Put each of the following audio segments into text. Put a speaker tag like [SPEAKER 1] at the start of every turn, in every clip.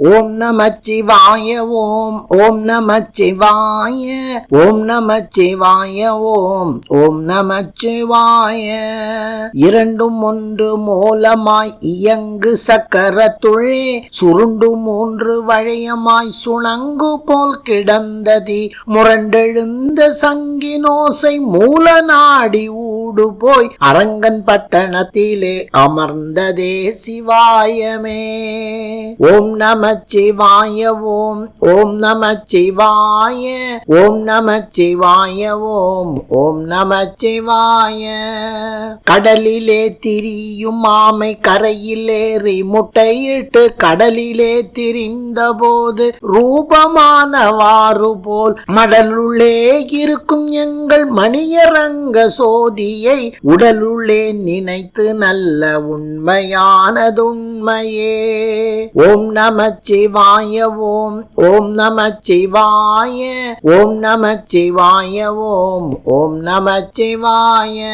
[SPEAKER 1] ஓம் நமச்சிவாய ஓம் ஓம் நமச்சிவாய ஓம் நமச்சிவாய ஓம் ஓம் நமச்சிவாய இரண்டும் ஒன்று மூலமாய் இயங்கு சக்கர துழே சுருண்டு மூன்று வளையமாய் சுணங்கு போல் கிடந்ததி முரண்டெழுந்த சங்கினோசை மூல நாடி ஊ ஊடு போய் அரங்கன் பட்டணத்திலே அமர்ந்ததே சிவாயமே. ஓம் நம சிவாய ஓம் ஓம் நம சிவாய ஓம் நம சிவாய ஓம் ஓம் நம சிவாய. கடலிலே திரியும் ஆமை கரையிலேறி முட்டையிட்டு கடலிலே திரிந்த போது ரூபமானவாறு போல் மடலுள்ளே இருக்கும் எங்கள் மணியரங்க சோதி சோதியை உடலுள்ளே நினைத்து நல்ல உண்மையானதுண்மையே. ஓம் நம சிவாய ஓம் ஓம் நம சிவாய ஓம் நம சிவாய ஓம் ஓம் நம சிவாய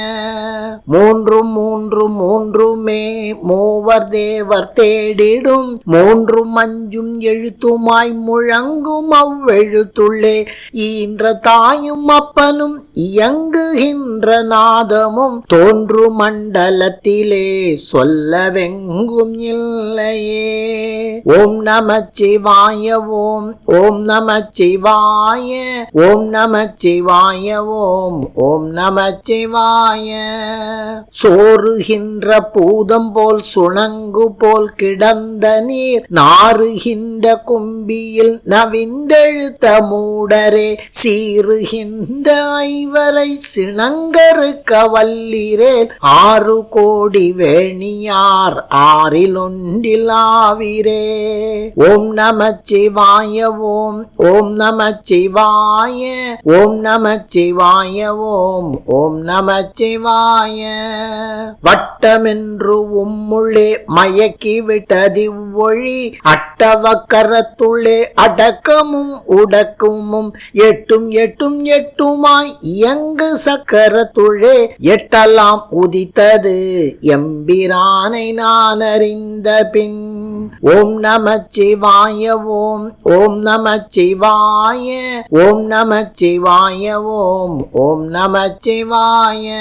[SPEAKER 1] மூன்று மூன்று மூன்றுமே மூவர் தேவர் தேடிடும். மூன்று மஞ்சும் எழுத்துமாய் முழங்கும் அவ்வெழுத்துள்ளே. ஈன்ற தாயும் அப்பனும் இயங்குகின்ற நாதமும் தோன்று மண்டலத்திலே சொல்லவெங்கும் இல்லையே. ஓம் நம சிவாய ஓம் ஓம் நம சிவாய ஓம் நம சிவாய ஓம் ஓம் நம சிவாய சோறுகின்ற பூதம் போல் சுணங்கு போல் கிடந்த நீர் நாறுகின்ற கும்பியில் நவிண்டெழுத்த மூடரே சீறுகின்ற ஐவரை சிணங்கருக்க வல்லிரேன் ஆறு கோடி வேணியார் ஆறில் ஒன்றில் ஆவிரே ஓம் நம சிவாய ஓம் ஓம் நம சிவாய ஓம் நம சிவாய ஓம் ஓம் நம சிவாய. வட்டமென்று உம்முள்ளே மயக்கி விட்டதி ஒழி அட்ட அட்டவக்கரத்துள்ளே அடக்கமும் உடக்கமும் எட்டும் எட்டும் எட்டுமாய் இயங்கு சக்கரத்துள்ளே எட்டெல்லாம் உதித்தது. எம்பிரானை நான் அறிந்த பின் ஓம் நம சிவாய ஓம் ஓம் நம சிவாய ஓம் நம சிவாய ஓம் ஓம் நம சிவாய